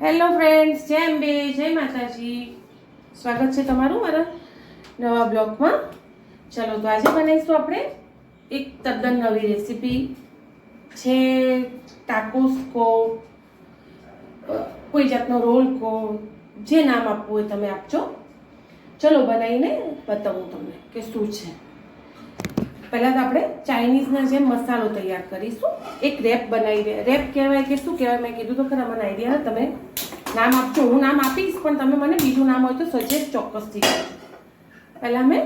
Hello friends જય અંબે, જય માતાજી. સ્વાગત છે તમારું મારા નવા બ્લોગમાં. ચલો, તો આજે બનાવીશું આપણે એક તદ્દન નવી રેસીપી. છે ટાકોસ કો કોઈ જાતનો રોલ કો જે નામ આપવું હોય તમે આપજો. ચલો, બનાવીને બતાવું તમને કે શું છે. પહેલાં તો આપણે ચાઇનીઝના જેમ મસાલો તૈયાર કરીશું. એક રેપ બનાવી રેપ કહેવાય કે શું કહેવાય? મેં કીધું તો ખરા, મને આઈડિયા તમે નામ આપજો. હું નામ આપીશ, પણ તમે મને બીજું નામ હોય તો સજેસ્ટ ચોક્કસથી પહેલાં મેં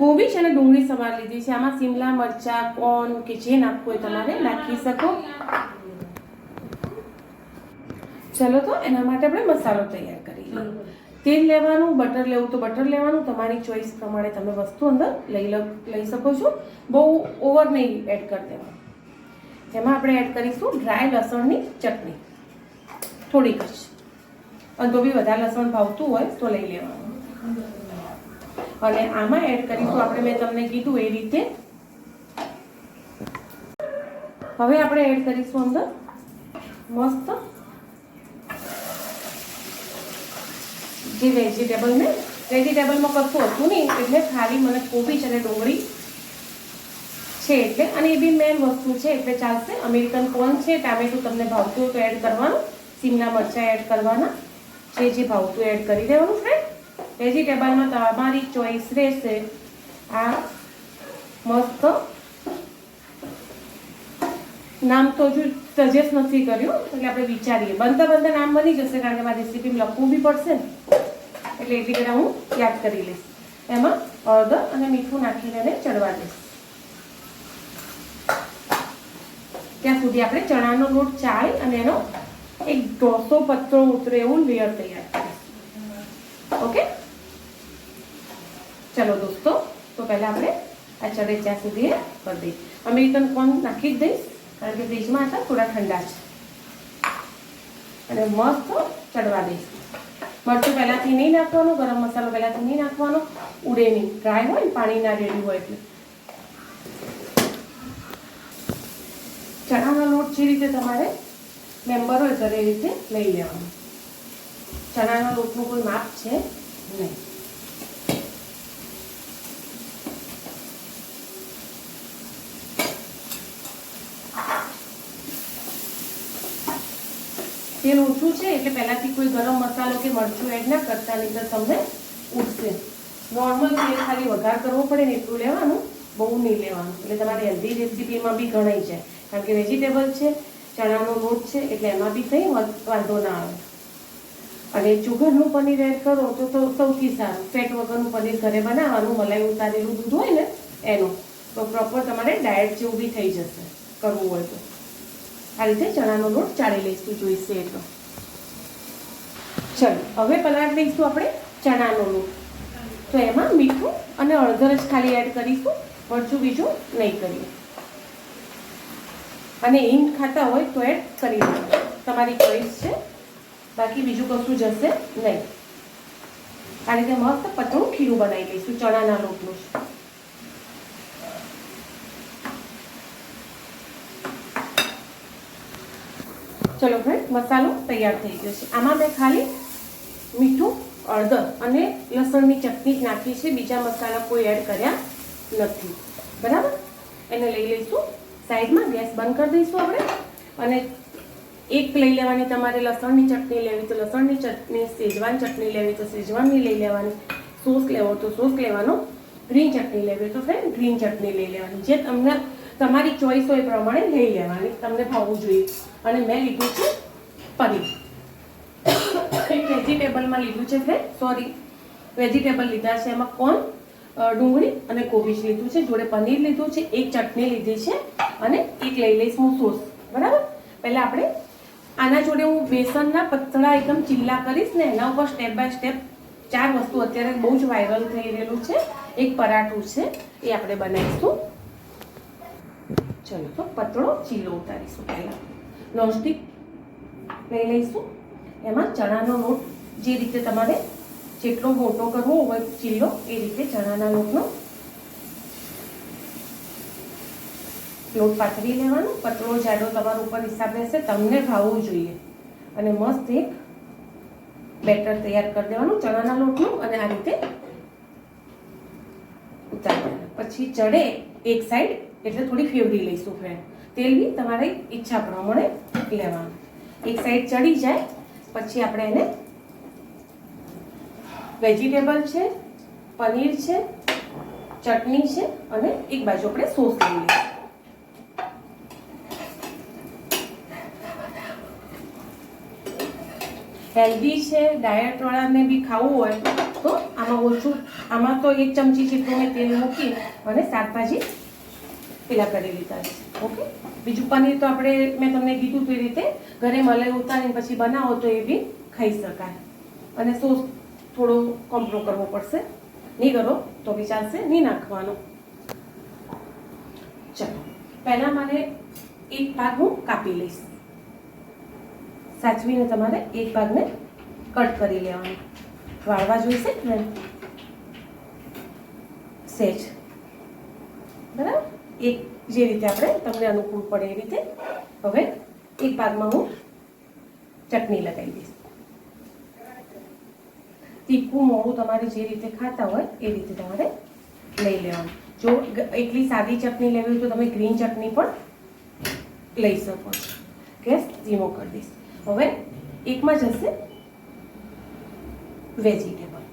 કોબીજ અને ડુંગળી સમાર લીધી છે. આમાં સિમલા મરચા કોર્ન કે જે નાખવું હોય તમારે નાખી શકો. ચલો તો, એના માટે આપણે મસાલો તૈયાર કરી લઈએ. તેલ લેવાનું બટર લેવું તો બટર લેવાનું. તમારી ચોઈસ પ્રમાણે તમે વસ્તુ અંદર લઈ લઈ શકો છો. બહુ ઓવર નહીં એડ કરી દેવાનું. જેમાં આપણે એડ કરીશું ડ્રાય લસણની ચટણી. થોડીક જ. અને તો બી વધારે લસણ ભાવતું હોય તો લઈ લેવાનું. અને આમાં એડ કરીશું. આપણે મેં તમને કીધું એ રીતે. હવે આપણે એડ કરીશું અંદર. મસ્ત જે વેજીટેબલ ને વેજીટેબલમાં કશું હતું નહીં, એટલે ખાલી મને કોબીજ અને ડુંગળી છે એટલે, અને એ બી મેન વસ્તુ છે, એટલે ચાલશે. અમેરિકન કોર્ન છે, ટામેટું તમને ભાવતું હોય તો એડ કરવાનું. સીમલા મરચાં એડ કરવાના. જે જે ભાવતું એડ કરી દેવાનું ફ્રેન્ડ વેજીટેબલમાં તમારી ચોઈસ રહેશે આ મસ્ત નામ તો હજુ સજેસ્ટ નથી કર્યું, એટલે આપણે વિચારીએ. બનતા બનતા નામ બની જશે, કારણ કે મારી રેસીપી લખવું બી પડશે ને. એટલે એટલી બધા હું યાદ કરી લઈશ. એમાં હળદર અને મીઠું નાખીને એને ચડવા દઈશ. ત્યાં સુધી આપણે ચણાનો લોટ ચાળી અને એનો એક ઢોસો, પતરો ઉતરે એવું લેયર તૈયાર કરીશ. ઓકે? ચલો દોસ્તો, તો પહેલાં આપણે આ ચડે ત્યાં સુધી કરી દઈએ. અમેરિકન કોર્ન નાખી જ દઈશ, કારણ કે ફ્રીજમાં હતા થોડા ઠંડા છે. અને મસ્ત ચડવા દઈશ. મરચું પહેલાંથી નહીં નાખવાનું, ગરમ મસાલો પહેલાંથી નહીં નાખવાનો. ઉડે નહીં. ડ્રાય હોય ને, પાણી ના રેડ્યું હોય એટલે. ચણાનો લોટ જે રીતે તમારે મેમ્બર હોય, તો એ રીતે લઈ લેવાનો. ચણાના લોટનું કોઈ માપ છે નહીં. તેલ ઓછું છે એટલે પહેલાંથી કોઈ ગરમ મસાલો કે મરચું એડ ના કરતા, નહીં તો તમને ઉઠશે નોર્મલ તેલ ખાલી વઘાર કરવો પડે ને એટલું લેવાનું, બહુ નહીં લેવાનું. એટલે તમારી હેલ્ધી રેસીપીમાં બી ગણાય જાય કારણ કે વેજીટેબલ છે, ચણાનો લોટ છે, એટલે એમાં બી કંઈ વાંધો ના આવે. અને ચુગરનું પનીર એડ કરો તો તો સૌથી સારું. ફેટ વગરનું પનીર ઘરે બનાવવાનું, મલાઈ ઉતારેલું દૂધ હોય ને, એનું. તો પ્રોપર તમારે ડાયટ જેવું બી થઈ જશે, કરવું હોય તો. આ રીતે ચણાનો લોટ ચાળી લઈશું, જોઈશે એટલો ચલો, હવે પલાળ દઈશું આપણે ચણાનો લોટ. તો એમાં મીઠું અને અડધર જ ખાલી એડ કરીશું, મરચું બીજું નહીં કરીએ. અને હિંગ ખાતા હોય તો એડ કરી લો તમારી ચોઈસ છે. બાકી બીજું કશું જશે નહીં. આ રીતે મસ્ત પતળું ખીરું બનાવી લઈશું ચણાના લોટનું. ચલો ફ્રેન્ડ મસાલો તૈયાર થઈ ગયો છે. આમાં મેં ખાલી મીઠું અડદર અને લસણની ચટણી જ નાખી છે. બીજા મસાલા કોઈ એડ કર્યા નથી. બરાબર? એને લઈ લઈશું. સાઈડમાં ગેસ બંધ કરી દઈશું આપણે. અને એક લઈ લેવાની તમારે લસણની ચટણી લેવી તો લસણની ચટણી સેજવાન ચટણી લેવી તો સેજવાનની લઈ લેવાની. સોસ લેવો તો સોસ લેવાનો. ગ્રીન ચટણી લેવી તો ફ્રેન્ડ ગ્રીન ચટણી લઈ લેવાની. જે તમને તમારી ચોઈસ હોય એ પ્રમાણે લઈ લેવાની. તમને ભાવવું જોઈએ. અને મેં લીધું છે પનીર. વેજીટેબલમાં લીધું છે ફ્રેન્ડ સોરી વેજીટેબલ લીધા છે એમાં કોર્ન ડુંગળી અને કોબીજ લીધું છે. જોડે પનીર લીધું છે, એક ચટણી લીધી છે અને એક લઈ લઈશ હું સોસ. બરાબર? પહેલાં આપણે આના જોડે હું બેસનના પતળા એકદમ ચીલ્લા કરીશ ને એના ઉપર સ્ટેપ બાય સ્ટેપ ચાર વસ્તુ અત્યારે બહુ જ વાયરલ થઈ રહેલું છે. એક પરાઠું છે, એ આપણે બનાવીશું. ચલો તો પતળો ચીલો ઉતારીશું પહેલાં. નોનસ્ટિક લઈ લઈશું. એમાં ચણાનો લોટ જે રીતે તમારે જેટલો મોટો કરવો હોય ચીલો, એ રીતે ચણાના લોટનો લોટ પાથરી લેવાનો. પતળો જાડો તમારા ઉપર હિસાબ રહેશે. તમને ભાવવું જોઈએ. અને મસ્ત એક બેટર તૈયાર કરી દેવાનું ચણાના લોટનું અને આ રીતે ઉતારવાનું પછી ચડે એક સાઈડ એટલે થોડી ફેવરી લઈશું ફ્રેન્ડ તેલ બી તમારી ઈચ્છા પ્રમાણે લેવાનું. એક સાઈડ ચડી જાય, પછી આપણે એને વેજીટેબલ છે, પનીર છે, ચટણી છે અને એક બાજુ આપણે સોસ લઈ લઈશું. હેલ્ધી છે ડાયટવાળાને બી ખાવું હોય તો આમાં ઓછું, આમાં તો એક ચમચી જેટલું મેં તેલ મૂકી અને શાકભાજી પેલા કરી લીધા છે. ઓકે? બીજું પનીર તો આપણે, મેં તમને કીધું તે રીતે, ઘરે મલાઈ ઉતારીને પછી બનાવો તો એ બી ખાઈ શકાય. અને સોસ થોડો કોમ્પ્રો કરવો પડશે. નહીં કરો તો બી ચાલશે, નહીં નાખવાનો. ચલો, પહેલાં મારે એક ભાગ હું કાપી લઈશ. સાચવીને તમારે એક ભાગને કટ કરી લેવાનો. વાળવા જોઈશે ને? સેજ. બરાબર? એક જે રીતે આપણે તમને અનુકૂળ પડે એ રીતે હવે એક ભાગમાં હું ચટણી લગાવી દઈશ. તીખું, મોડું તમારે જે રીતે ખાતા હોય એ રીતે તમારે લઈ લેવાનું. જો એટલી સાદી ચટણી લેવી હોય તો તમે ગ્રીન ચટણી પણ લઈ શકો ગેસ ધીમો કરી દઈશ. હવે એકમાં જશે વેજીટેબલ.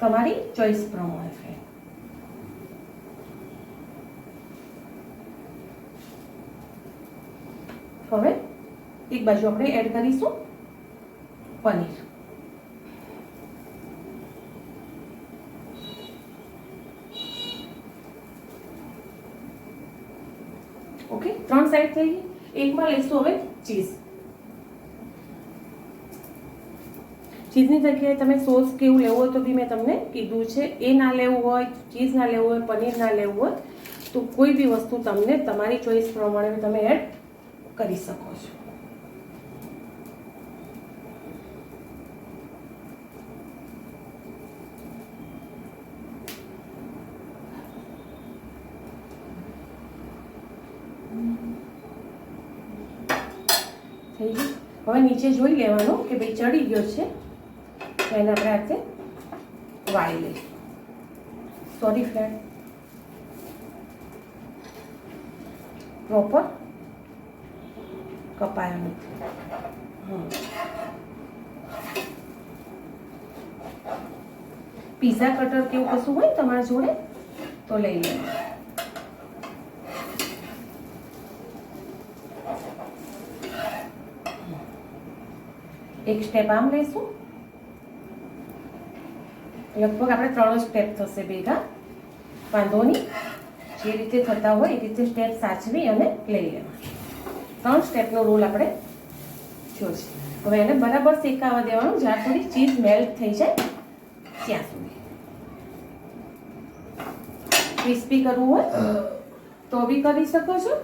તમારી ચોઈસ પ્રમાણે ફ્રેન્ડ હવે એક બાજુ આપણે એડ કરીશું પનીર. ઓકે, ત્રણ સાઈડ થઈ ગઈ. એકમાં લઈશું હવે ચીઝ ચીઝની જગ્યાએ તમે સોસ કેવું લેવું હોય તો બી મેં તમને કીધું છે. એ ના લેવું હોય ચીઝ ના લેવું હોય, પનીર ના લેવું હોય, તો કોઈ બી વસ્તુ તમને તમારી ચોઈસ પ્રમાણે તમે એડ કરી શકો છો. થઈ ગયું? હવે નીચે જોઈ લેવાનું કે ભાઈ ચડી ગયો છે. એને આપણે હાથે વાળી લઈએ સોરી ફ્રેન્ડ પ્રોપર કપાયો પીઝા કટર કેવું કશું હોય તમારા જોડે? તો લઈ લેવાનું એક સ્ટેપ આમ લઈશું. લગભગ આપણે ત્રણ સ્ટેપ થશે ભેગા. વાંધો નહીં. જે રીતે થતા હોય એ રીતે સ્ટેપ સાચવી અને લઈ લેવા ત્રણ સ્ટેપનો રોલ આપણે જોશે. હવે એને બરાબર શેકાવા દેવાનું, જ્યાં સુધી ચીઝ મેલ્ટ થઈ જાય ત્યાં સુધી. ક્રિસ્પી કરવું હોય તો બી કરી શકો છો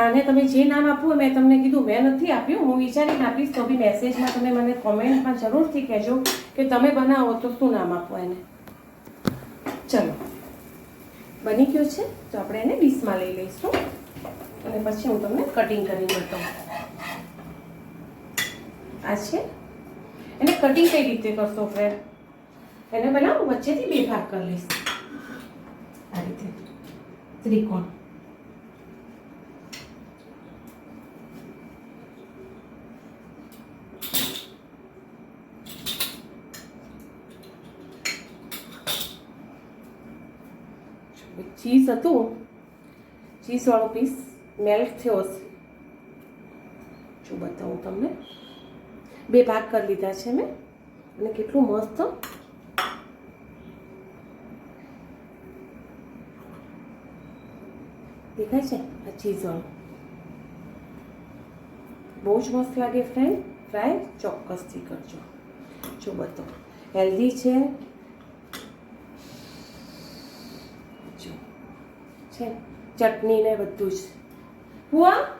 આને તમે જે નામ આપવું મેં તમને કીધું, મેં નથી આપ્યું. હું વિચારીને આપીશ, તો બી મેસેજમાં તમે મને કોમેન્ટમાં જરૂરથી કહેજો કે તમે બનાવો તો શું નામ આપો એને. ચલો. બની ગયો છે? તો આપણે એને ડીશમાં લઈ લઈશું. અને પછી હું તમને કટિંગ કરીને બતાવું. આ છે? એને કટિંગ કઈ રીતે કરશો, ફ્રેન્ડ? એને પહેલાં હું વચ્ચેથી બે ભાગ કરી લઈશ. આ રીતે. ત્રિકોણ. ચીઝ હતું. ચીઝવાળો પીસ મેલ્ટ થયો હશે. જો બતાવું તમને. બે ભાગ કરી લીધા છે મેં. અને કેટલું મસ્ત. દેખાય છે આ ચીઝવાળું બહુ જ મસ્ત લાગે ફ્રેન્ડ ફ્રાય ચોક્કસથી કરજો. જો બતાવો. હેલ્ધી છે. છે ચટણી ને બધું જ. હુઆ